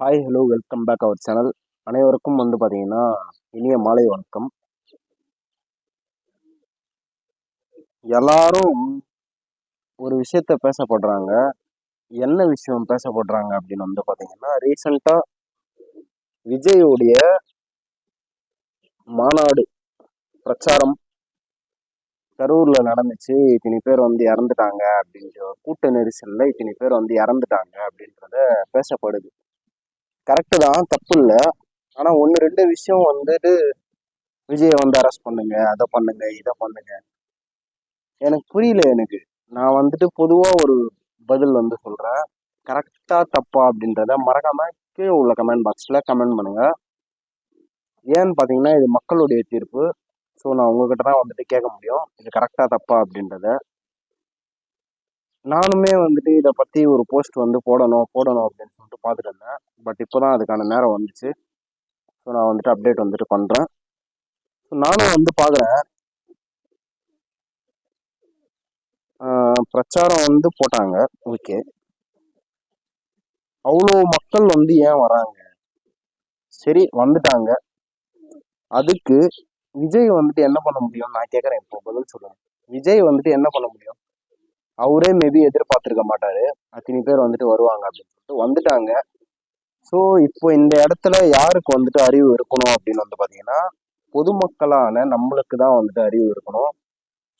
Hi hello welcome back our channel அனைவருக்கும் வந்து பார்த்தீங்கன்னா இனிய மாலை வணக்கம். எல்லாரும் ஒரு விஷயத்த பேசப்படுறாங்க. என்ன விஷயம் பேசப்படுறாங்க அப்படின்னு வந்து பார்த்தீங்கன்னா ரீசண்டாக விஜயுடைய மாநாடு பிரச்சாரம் கரூரில் நடந்துச்சு. இத்தனை பேர் வந்து இறந்துட்டாங்க அப்படின்ற கூட்ட நெரிசலில் இத்தனை பேர் வந்து இறந்துட்டாங்க அப்படின்றத பேசப்படுது. கரெக்டு தான் தப்பு இல்லை ஆனா ஒன்று ரெண்டு விஷயம் வந்துட்டு விஜயை வந்து அரெஸ்ட் பண்ணுங்க அதை பண்ணுங்க இதை பண்ணுங்க. எனக்கு புரியல எனக்கு. நான் வந்துட்டு பொதுவா ஒரு பதில் வந்து சொல்றேன். கரெக்டா தப்பா அப்படின்றத மறக்காம கீழே உள்ள கமெண்ட் பாக்ஸ்ல கமெண்ட் பண்ணுங்க. ஏன்னு பாத்தீங்கன்னா இது மக்களுடைய தீர்ப்பு. ஸோ நான் உங்ககிட்ட தான் வந்துட்டு கேட்க முடியும். இது கரெக்டா தப்பா அப்படின்றத. நானுமே வந்துட்டு இதை பற்றி ஒரு போஸ்ட் வந்து போடணும் போடணும் அப்படின்னு சொல்லிட்டு பார்த்துட்டு இருந்தேன் பட் இப்போதான் அதுக்கான நேரம் வந்துச்சு. ஸோ நான் வந்துட்டு அப்டேட் வந்துட்டு பண்ணுறேன் ஸோ நானும் வந்து பார்க்குறேன் பிரச்சாரம் வந்து போட்டாங்க. ஓகே அவ்வளோ மக்கள் வந்து ஏன் வராங்க? சரி வந்துட்டாங்க. அதுக்கு விஜய் வந்துட்டு என்ன பண்ண முடியும் நான் கேட்குறேன் இப்போ பதில் சொல்லுங்க. விஜய் வந்துட்டு என்ன பண்ண முடியும்? அவரே மேபி எதிர்பார்த்துருக்க மாட்டாரு. அத்தனை பேர் வந்துட்டு வருவாங்க அப்படின்னு சொல்லிட்டு வந்துட்டாங்க. ஸோ இப்போ இந்த இடத்துல யாருக்கு வந்துட்டு அறிவு இருக்கணும் அப்படின்னு வந்து பார்த்தீங்கன்னா பொதுமக்களான நம்மளுக்கு தான் வந்துட்டு அறிவு இருக்கணும்.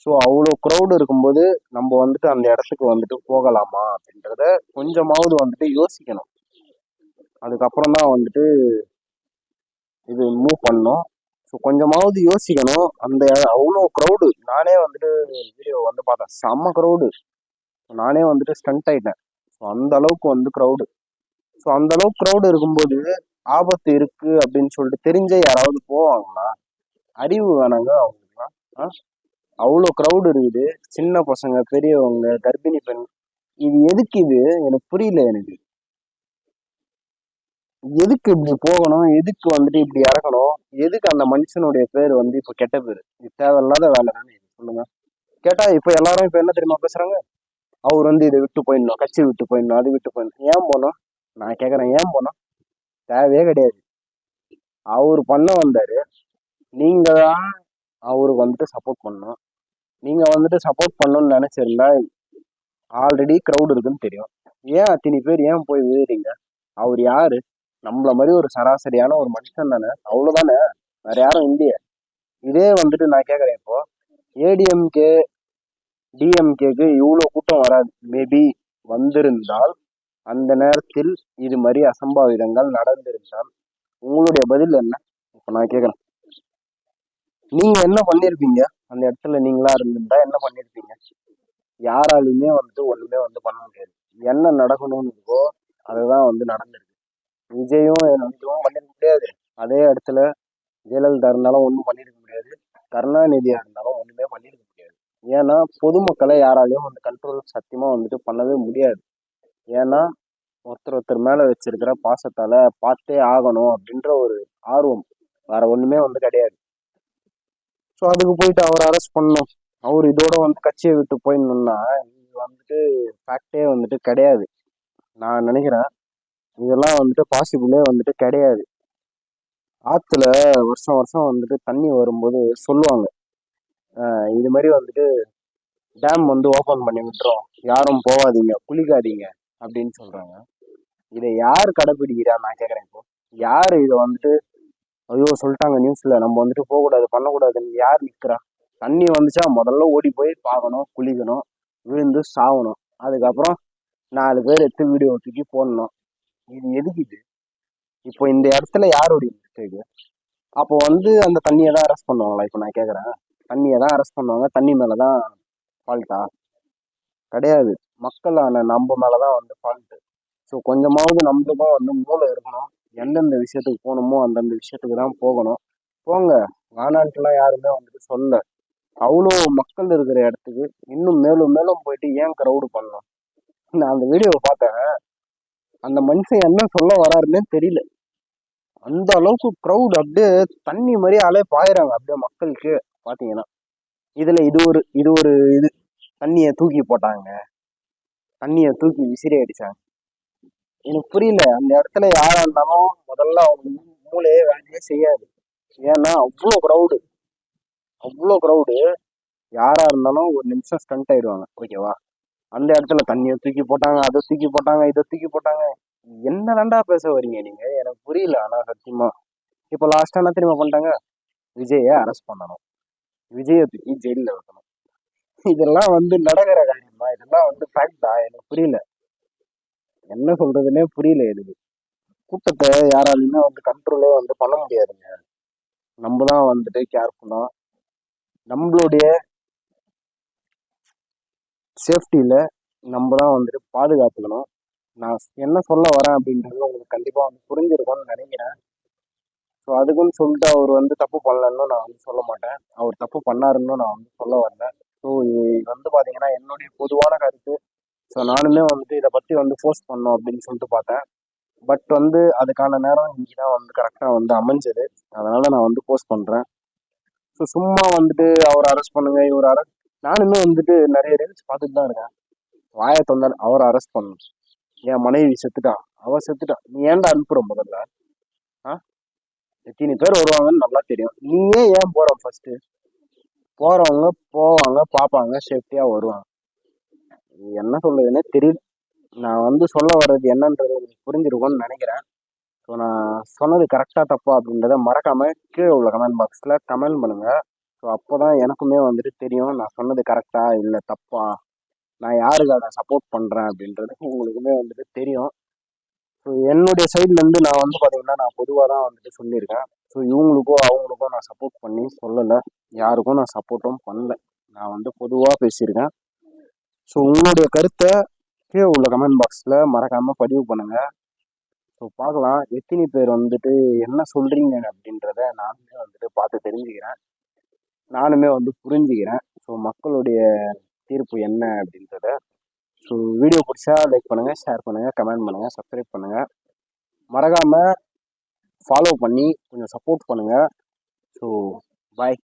ஸோ அவ்வளோ க்ரௌடு இருக்கும்போது நம்ம வந்துட்டு அந்த இடத்துக்கு வந்துட்டு போகலாமா அப்படின்றத கொஞ்சமாவது வந்துட்டு யோசிக்கணும். அதுக்கப்புறம் தான் வந்துட்டு இது மூவ் பண்ணோம் ஸோ கொஞ்சமாவது யோசிக்கணும். அந்த அவ்வளோ க்ரௌடு நானே வந்துட்டு வீடியோ வந்து பார்த்தேன். செம்ம க்ரௌடு நானே வந்துட்டு ஸ்டண்ட் ஆயிட்டேன். ஸோ அந்த அளவுக்கு வந்து க்ரௌடு ஸோ அந்த அளவுக்கு க்ரௌடு இருக்கும்போது ஆபத்து இருக்கு அப்படின்னு சொல்லிட்டு தெரிஞ்ச யாராவது போவாங்களா? அறிவு வேணாங்க அவங்களுக்குலாம் அவ்வளோ க்ரௌடு இருக்குது. சின்ன பசங்க பெரியவங்க கர்ப்பிணி பெண். இது எதுக்கு இது? எனக்கு புரியல எனக்கு. எதுக்கு இப்படி போகணும்? எதுக்கு வந்துட்டு இப்படி இறக்கணும் எதுக்கு அந்த மனுஷனுடைய பேர் வந்து இப்போ கெட்ட பேர்? இது தேவையில்லாத வேலை தானே சொல்லுங்க. கேட்டா இப்போ எல்லாரும் இப்போ என்ன தெரியுமா பேசுறாங்க? அவர் வந்து இதை விட்டு போயிடணும் கட்சி விட்டு போயிடணும் அது விட்டு போயிடணும். ஏன் போனோம் நான் கேட்குறேன் ஏன் போனோம் தேவையே கிடையாது. அவர் பண்ண வந்தாரு. நீங்க தான் அவருக்கு வந்துட்டு சப்போர்ட் பண்ணணும். நீங்க வந்துட்டு சப்போர்ட் பண்ணணும்னு நினைச்சிருந்தா ஆல்ரெடி க்ரௌட் இருக்குன்னு தெரியும். ஏன் அத்தனை பேர் ஏன் போய் விழுறீங்க? அவர் யாரு? நம்மள மாதிரி ஒரு சராசரியான ஒரு மனுஷன் தானே? அவ்வளவுதானே? வேற யாரும் இல்லையே. இதே வந்துட்டு நான் கேட்குறேன் இப்போ ஏடிஎம்கே டிஎம்கேக்கு இவ்வளோ கூட்டம் வராது. மேபி வந்திருந்தால் அந்த நேரத்தில் இது மாதிரி அசம்பாவிதங்கள் நடந்திருந்தால் உங்களுடைய பதில் என்ன? இப்போ நான் கேட்குறேன் நீங்கள் என்ன பண்ணியிருப்பீங்க அந்த இடத்துல நீங்களா இருந்திருந்தா என்ன பண்ணியிருப்பீங்க யாராலையுமே வந்துட்டு ஒண்ணுமே வந்து பண்ண முடியாது. என்ன நடக்கணும்னு இருக்கோ அதுதான் வந்து நடந்திருக்கு. விஜயும் இதுவும் பண்ணிருக்க முடியாது. அதே இடத்துல ஜெயலலிதா இருந்தாலும் ஒன்றும் பண்ணியிருக்க முடியாது. கருணாநிதியாக இருந்தாலும் ஒன்றுமே பண்ணியிருக்க முடியாது. ஏன்னா பொதுமக்களை யாராலையும் வந்து கண்ட்ரோல் சத்தியமாக வந்துட்டு பண்ணவே முடியாது. ஏன்னா ஒருத்தர் ஒருத்தர் மேலே வச்சிருக்கிற பாசத்தால் பார்த்தே ஆகணும் அப்படின்ற ஒரு ஆர்வம். வேற ஒன்றுமே வந்து கிடையாது. ஸோ அதுக்கு போயிட்டு அவர் அரெஸ்ட் பண்ணணும். அவர் இதோட வந்து கட்சியை விட்டு போயிடணும்னா இது வந்துட்டு ஃபேக்டே வந்துட்டு கிடையாது. நான் நினைக்கிறேன் இதெல்லாம் வந்துட்டு பாசிபிளே வந்துட்டு கிடையாது. ஆற்றுல வருஷம் வருஷம் வந்துட்டு தண்ணி வரும்போது சொல்லுவாங்க. இது மாதிரி வந்துட்டு டேம் வந்து ஓப்பன் பண்ணி விட்டுறோம் யாரும் போகாதீங்க குளிக்காதீங்க அப்படின்னு சொல்கிறாங்க இதை யார் கடைப்பிடிக்கிறா? நான் கேட்குறேன் இப்போ. யார் இதை வந்துட்டு ஐயோ சொல்லிட்டாங்க நியூஸில் நம்ம வந்துட்டு போகக்கூடாது பண்ணக்கூடாதுன்னு யார் நிற்கிறா தண்ணி வந்துச்சா? முதல்ல ஓடி போய் பார்க்கணும் குளிக்கணும் விழுந்து சாகணும் அதுக்கப்புறம் நாலு பேர் எடுத்து வீடியோ தூக்கி போடணும். இது எதுக்கு இது இப்போ இந்த இடத்துல யாருடைய மிஸ்டேக்கு அப்போ வந்து அந்த தண்ணியை தான் அரெஸ்ட் பண்ணுவாங்களா? இப்போ நான் கேட்குறேன் தண்ணியை தான் அரெஸ்ட் பண்ணுவாங்க. தண்ணி மேலே தான் ஃபால்ட்டா கிடையாது. மக்களான நம்ம மேலே தான் வந்து ஃபால்ட்டு ஸோ கொஞ்சமாவது நம்மளுக்கும் வந்து மூளை இருக்கணும். எந்தெந்த விஷயத்துக்கு போகணுமோ அந்தந்த விஷயத்துக்கு தான் போகணும். போங்க. வேணான்ட்டுலாம் யாருமே வந்துட்டு சொல்ல. அவ்வளோ மக்கள் இருக்கிற இடத்துக்கு இன்னும் மேலும் மேலும் போயிட்டு ஏன் க்ரௌடு பண்ணணும்? நான் அந்த வீடியோவை பார்த்தேன். அந்த மனுஷன் என்ன சொல்ல வராருன்னு தெரியல. அந்த அளவுக்கு க்ரௌட் அப்படியே தண்ணி மாதிரி அலைய பாயிறாங்க அப்படியே மக்களுக்கு பார்த்தீங்கன்னா இதில் இது ஒரு இது ஒரு இது. தண்ணியை தூக்கி போட்டாங்க. தண்ணியை தூக்கி விசிறி அடிச்சாங்க. எனக்கு புரியல அந்த இடத்துல யாரா இருந்தாலும் முதல்ல அவங்க மூளையே வேலையே செய்யாது. ஏன்னா அவ்வளோ க்ரௌடு அவ்வளோ க்ரௌடு யாரா இருந்தாலும் ஒரு நிமிஷம் ஸ்டண்ட் ஆயிடுவாங்க. ஓகேவா? அந்த இடத்துல தண்ணியை தூக்கி போட்டாங்க அதை தூக்கி போட்டாங்க இதை தூக்கி போட்டாங்க. என்ன நண்டா பேச வரீங்க நீங்க? எனக்கு புரியல. ஆனா சத்தியமா. இப்போ லாஸ்டா என்ன தெரியுமா பண்ணிட்டாங்க? விஜயை அரெஸ்ட் பண்ணணும். விஜயை தூக்கி ஜெயிலில் வைக்கணும். இதெல்லாம் வந்து நடக்கிற காரியமா இதெல்லாம் வந்து ஃபேக்டா எனக்கு புரியல. என்ன சொல்றதுன்னே புரியல எனக்கு. கூட்டத்தை யாராலையுமே வந்து கண்ட்ரோலே வந்து பண்ண முடியாதுங்க. நம்ம தான் வந்துட்டு கேர்ஃபுல்லா நம்மளுடைய சேஃப்டியில் நம்ம தான் வந்துட்டு பாதுகாத்துக்கணும். நான் என்ன சொல்ல வரேன் அப்படின்றது உங்களுக்கு கண்டிப்பாக வந்து புரிஞ்சிருக்கும்னு நினைக்கிறேன். ஸோ அதுக்குன்னு சொல்லிட்டு அவர் வந்து தப்பு பண்ணலன்னு நான் வந்து சொல்ல மாட்டேன். அவர் தப்பு பண்ணாருன்னு நான் வந்து சொல்ல வரல. ஸோ இது வந்து பார்த்தீங்கன்னா என்னுடைய பொதுவான கருத்து. ஸோ நானுமே வந்துட்டு இதை பற்றி வந்து ஃபோர்ஸ் பண்ணோம் அப்படின்னு சொல்லிட்டு பார்த்தேன். பட் வந்து அதுக்கான நேரம் இங்கே தான் வந்து கரெக்டாக வந்து அமைஞ்சது. அதனால நான் வந்து போஸ்ட் பண்ணுறேன் ஸோ சும்மா வந்துட்டு அவர் அரெஸ்ட் பண்ணுங்க இவர் அரெஸ்ட் நானுமே வந்துட்டு நிறைய ரீல்ஸ் பார்த்துட்டு தான் இருக்கேன். வாயை தொந்தால் அவரை அரெஸ்ட் பண்ணணும். என் மனைவி செத்துட்டா அவன் செத்துட்டா நீ ஏன்டா அனுப்புற முதல்ல? ஆ? எத்தனை பேர் வருவாங்கன்னு நல்லா தெரியும். நீயே ஏன் போற ஃபர்ஸ்ட் போறவங்க போவாங்க பார்ப்பாங்க சேஃப்டியா வருவாங்க. என்ன சொல்றதுன்னே தெரியல. நான் வந்து சொல்ல வர்றது என்னன்றது உங்களுக்கு புரிஞ்சிருக்கும்னு நினைக்கிறேன். ஸோ நான் சொன்னது கரெக்டாக தப்பா அப்படின்றத மறக்காம கீழே உள்ள கமெண்ட் பாக்ஸில் கமெண்ட் பண்ணுங்கள் ஸோ அப்போ தான் எனக்குமே வந்துட்டு தெரியும் நான் சொன்னது கரெக்டா இல்லை தப்பா? நான் யாருக்கு அதை சப்போர்ட் பண்ணுறேன் அப்படின்றது உங்களுக்குமே வந்துட்டு தெரியும். ஸோ என்னுடைய சைட்லேருந்து நான் வந்து பார்த்தீங்கன்னா நான் பொதுவாக தான் வந்துட்டு சொல்லியிருக்கேன். ஸோ இவங்களுக்கோ அவங்களுக்கோ நான் சப்போர்ட் பண்ணி சொல்லலை. யாருக்கும் நான் சப்போர்ட்டும் பண்ணல. நான் வந்து பொதுவாக பேசியிருக்கேன். ஸோ உங்களுடைய கருத்தை கீழே உள்ள கமெண்ட் பாக்ஸில் மறக்காமல் பதிவு பண்ணுங்கள் ஸோ பார்க்கலாம். எத்தனை பேர் வந்துட்டு என்ன சொல்கிறீங்க அப்படின்றத நானுமே வந்துட்டு பார்த்து தெரிஞ்சுக்கிறேன். நானுமே வந்து புரிஞ்சுக்கிறேன். ஸோ மக்களுடைய தீர்ப்பு என்ன அப்படின்றத. ஸோ வீடியோ பிடிச்சா லைக் பண்ணுங்கள் ஷேர் பண்ணுங்கள் கமெண்ட் பண்ணுங்கள் சப்ஸ்கிரைப் பண்ணுங்கள் மறக்காமல் ஃபாலோ பண்ணி கொஞ்சம் சப்போர்ட் பண்ணுங்கள் ஸோ பாய்